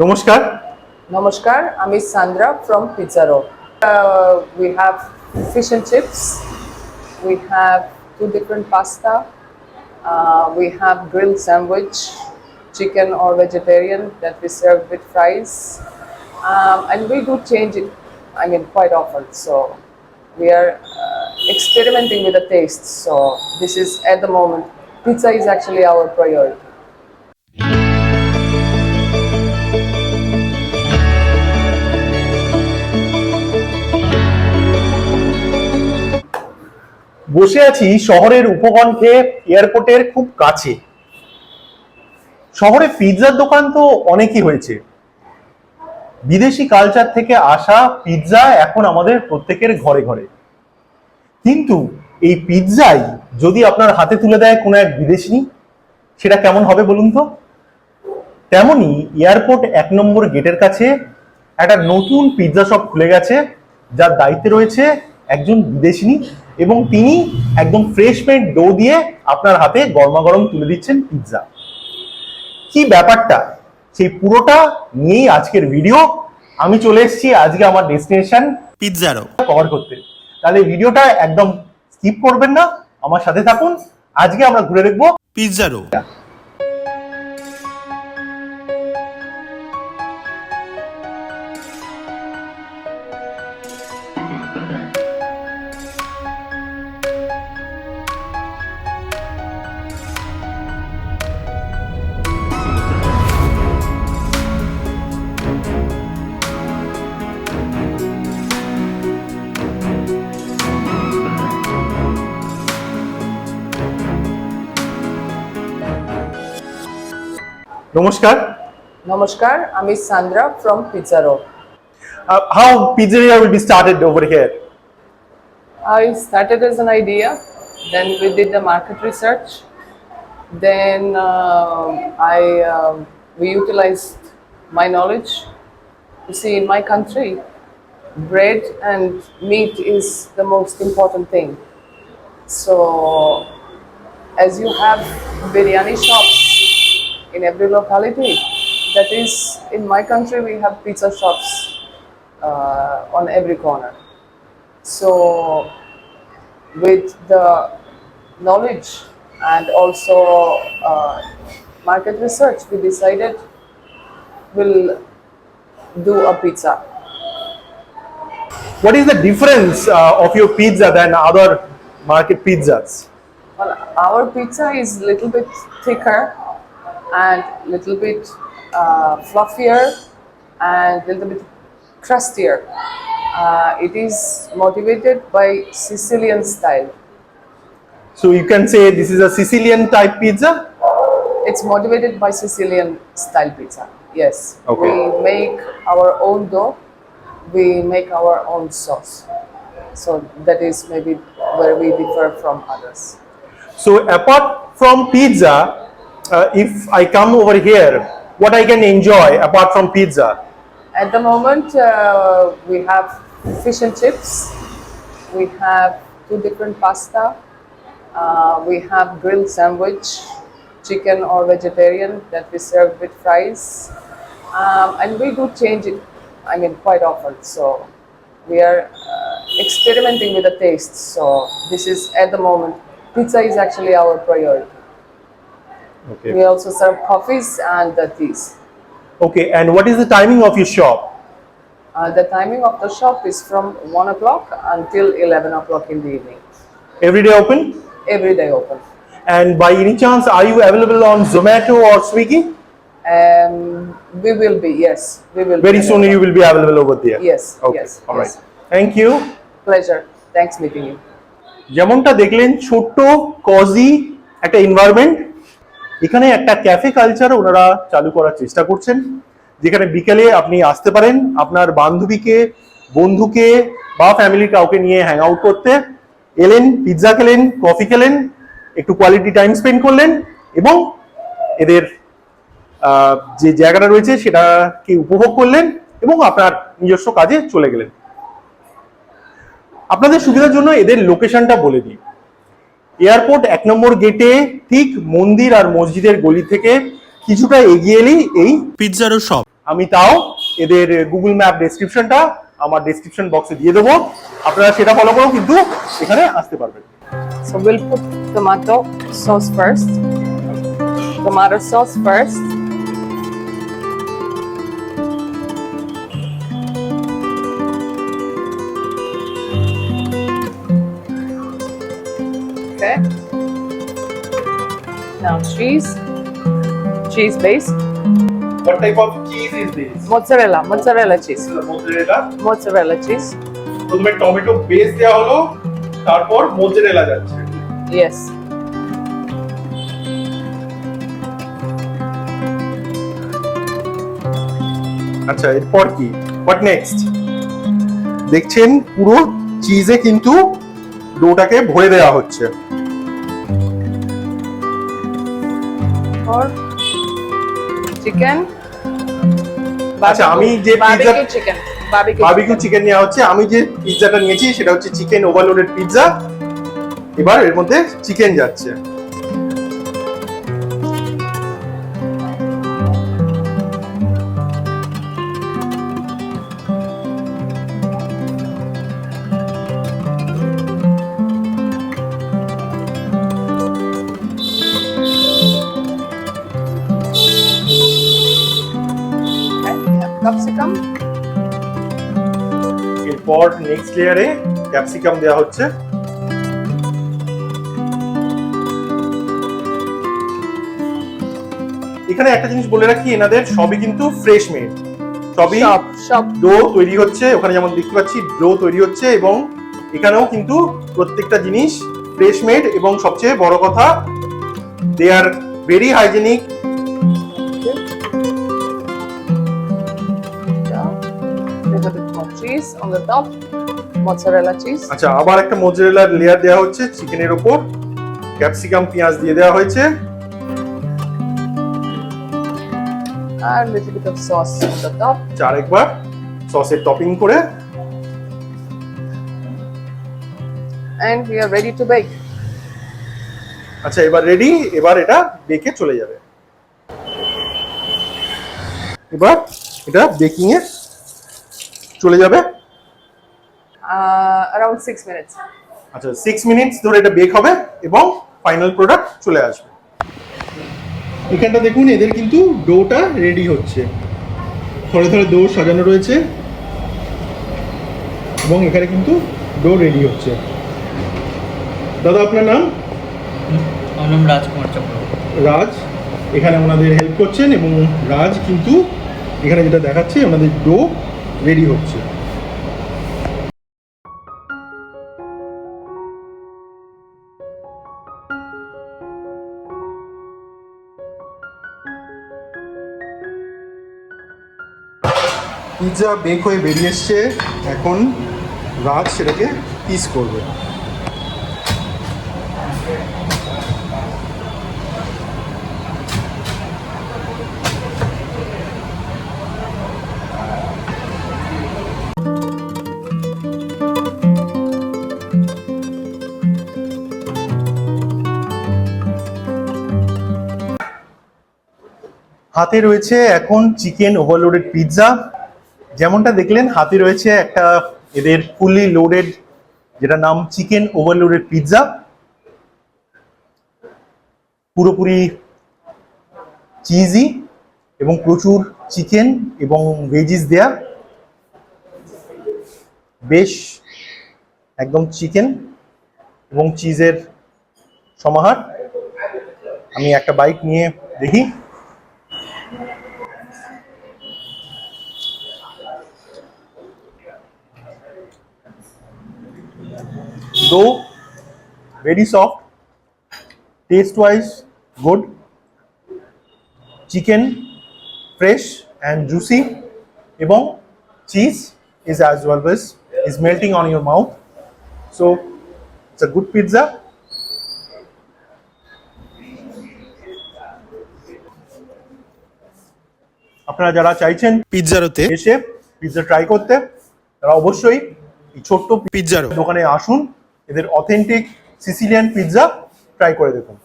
নমস্কার Namaskar, I'm Sandra from Pizza Row. Uh, we have fish and chips, we have two different pasta, uh, we have grilled sandwich, chicken or vegetarian that we serve with fries, um, and we do change it, I mean, quite often. So we are uh, experimenting with the taste. So this is at the moment, pizza is actually our priority. বসে আছি শহরের উপকণ্ঠে এয়ারপোর্টের খুব কাছে। শহরে পিৎজার দোকান তো অনেকই হয়েছে। বিদেশি কালচার থেকে আসা পিৎজা এখন আমাদের প্রত্যেকের ঘরে ঘরে। কিন্তু এই পিৎজাই যদি আপনার হাতে তুলে দেয় কোনো এক বিদেশি সেটা কেমন হবে বলুন তো? তেমনি এয়ারপোর্ট এক নম্বর গেটের কাছে একটা নতুন পিৎজা শপ খুলে গেছে, যার দায়িত্বে রয়েছে একজন বিদেশিনী এবং তিনি একদম ফ্রেশমেন্ট ডো দিয়ে আপনার হাতে গরমা গরম তুলে দিচ্ছেন পিৎজা কি ব্যাপারটা? সেই পুরোটা নিয়েই আজকের ভিডিও আমি চলে এসেছি আজকে আমার ডেস্টিনেশন পিৎজারও কভার করতে। তাহলে ভিডিওটা একদম স্কিপ করবেন না আমার সাথে থাকুন। আজকে আমরা ঘুরে দেখব পিৎজারও নমস্কার Namaskar, I'm Sandra from Pizza Row. Uh, how pizzeria will be started over here? I started as an idea, then we did the market research, then um I um, we utilized my knowledge. You see, in my country, bread and meat is the most important thing. So, as you have biryani shops in every locality, that is, in my country, we have pizza shops uh, on every corner. So, with the knowledge and also uh, market research, we decided we'll do a pizza. What is the difference uh, of your pizza than other market pizzas? Well, our pizza is a little bit thicker and little bit uh, fluffier and little bit crustier. Uh, it is motivated by Sicilian style. So you can say this is a Sicilian type pizza. It's motivated by Sicilian style pizza. Yes. Okay. We make our own dough. We make our own sauce. So that is maybe where we differ from others. So apart from pizza, uh, if I come over here, what I can enjoy apart from pizza? At the moment, uh, we have fish and chips. We have two different pasta. Uh, we have grilled sandwich, chicken or vegetarian that we serve with fries. Um, and we do change it, I mean, quite often. So we are uh, experimenting with the taste. So this is at the moment, pizza is actually our priority. Okay. We also serve coffees and the teas. Okay. And what is the timing of your shop? Uh, the timing of the shop is from 1 o'clock until 11 o'clock in the evening. Every day open? Every day open. And by any chance, are you available on Zomato or Swiggy? Um, we will be, yes. We will Very be soon you will be available over there. Yes, Okay. yes. All right. yes. Thank you. Pleasure. Thanks meeting you. যেমনটা দেখলেন ছোট্ট cosy একটা environment এখানে একটা cafe culture ওনারা চালু করার চেষ্টা করছেন। যেখানে বিকেলে আপনি আসতে পারেন আপনার বান্ধবীকে, বন্ধুকে বা ফ্যামিলির কাউকে নিয়ে হ্যাং আউট করতে। এলেন পিৎজা খেলেন কফি খেলেন, একটু কোয়ালিটি টাইম স্পেন্ড করলেন এবং এদের যে জায়গাটা রয়েছে সেটাকে উপভোগ করলেন এবং আপনার নিজস্ব কাজে চলে গেলেন। আপনাদের সুবিধার জন্য এদের লোকেশনটা বলে দিই। এয়ারপোর্ট এক নম্বর গেটে ঠিক মন্দির আর মসজিদের গলি থেকে কিছুটা এগিয়ে এলি এই পিৎজারও শপ আমি তাও এদের গুগল ম্যাপ ডেসক্রিপশনটা আমার ডেসক্রিপশন বক্সে দিয়ে দেবো আপনারা সেটা ফলো করো কিন্তু এখানে আসতে পারবেন So we'll put tomato sauce first. Tomato sauce first. Okay. Now cheese. Cheese based. What type of cheese is this? Mozzarella. Mozzarella cheese. Mozzarella Mozzarella cheese. প্রথমে টমেটো বেস দেওয়া হলো তারপর মোজারেলা যাচ্ছে Yes. আচ্ছা এরপর কি হোয়াট নেক্সট দেখছেন পুরো চিজে কিন্তু ডোটাকে ভরে দেওয়া হচ্ছে Or চিকেন আচ্ছা, আমি যে pizza- চিকেন. বারবিকিউ চিকেন নেওয়া হচ্ছে আমি যে পিৎজাটা নিয়েছি সেটা হচ্ছে চিকেন ওভারলোডেড পিৎজা এবার এর মধ্যে চিকেন যাচ্ছে এরপর নেক্সট লেয়ারে ক্যাপসিকাম দেওয়া হচ্ছে এখানে একটা জিনিস বলে রাখি এনাদের সবই কিন্তু ফ্রেশ মেড সবই. ডো তৈরি হচ্ছে ওখানে যেমন দেখতে পাচ্ছি ডো তৈরি হচ্ছে এবং এখানেও কিন্তু প্রত্যেকটা জিনিস ফ্রেশ মেড এবং সবচেয়ে বড় কথা they are very hygienic cheese on the top. Mozzarella cheese. আচ্ছা আবার একটা লেয়ার দেওয়া হচ্ছে চিকেনের ওপর ক্যাপসিকাম পেঁয়াজ দিয়ে দেওয়া হয়েছে And little bit of sauce on the top. চার একবার সসের টপিং করে And we are ready to bake. আচ্ছা এবার রেডি এবার এটা বেকে চলে যাবে এবার এটা বেকিং এ চলে যাবে? around six minutes. আচ্ছা সিক্স মিনিটস ধরে এটা বেক হবে এবং ফাইনাল প্রোডাক্ট চলে আসবে। এখানটা দেখুন এদের কিন্তু ডোটা রেডি হচ্ছে। থরে থরে ডো সাজানো রয়েছে এবং এখানে কিন্তু ডো রেডি হচ্ছে। দাদা আপনার নাম? আমার নাম রাজকুমার চক্রবর্তী রাজ এখানে ওনাদের হেল্প করছেন এবং রাজ কিন্তু এখানে যেটা দেখাচ্ছে ওনাদের ডো রেডি হচ্ছে। পিৎজা বেক হয়ে বেরিয়ে এসছে। এখন রাত সেটাকে পিস করবে। হাতে রয়েছে এখন চিকেন ওভারলোডেড পিৎজা। যেমনটা দেখলেন, হাতে রয়েছে একটা এদের ফুললি লোডেড যেটা নাম চিকেন ওভারলোডেড পিৎজা। পুরোপুরি চিজি এবং প্রচুর চিকেন এবং ভেজিস দেয়া। বেশ একদম চিকেন এবং চিজের সমাহার। আমি একটা বাইক নিয়ে দেখি। Dough very soft taste wise good chicken fresh and juicy এবং cheese is as well as is melting on your mouth so it's a good pizza আপনারা যারা চাইছেন পিৎজারোতে এসে পিৎজা ট্রাই করতে তারা অবশ্যই এই ছোট্ট পিৎজারো দোকানে আসুন এদের অথেন্টিক সিসিলিয়ান পিৎজা ট্রাই করে দেখুন।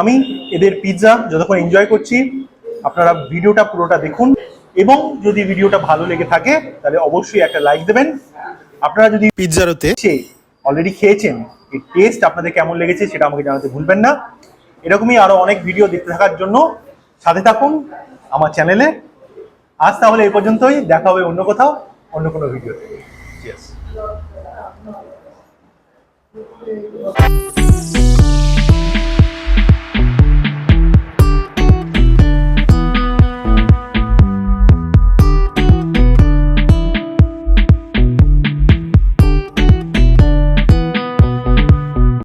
আমি এদের পিৎজা যতক্ষণ এনজয় করছি, আপনারা ভিডিওটা পুরোটা দেখুন এবং যদি ভিডিওটা ভালো লেগে থাকে, তাহলে অবশ্যই একটা লাইক দেবেন। আপনারা যদি পিৎজারোতে অলরেডি খেয়েছেন এই টেস্ট আপনাদের কেমন লেগেছে সেটা আমাকে জানাতে ভুলবেন না। এরকমই আরও অনেক ভিডিও দেখতে থাকার জন্য সাথে থাকুন আমার চ্যানেলে আজ তাহলে এই পর্যন্তই, দেখা হবে অন্য কোথাও, অন্য কোনো ভিডিওতে Yes.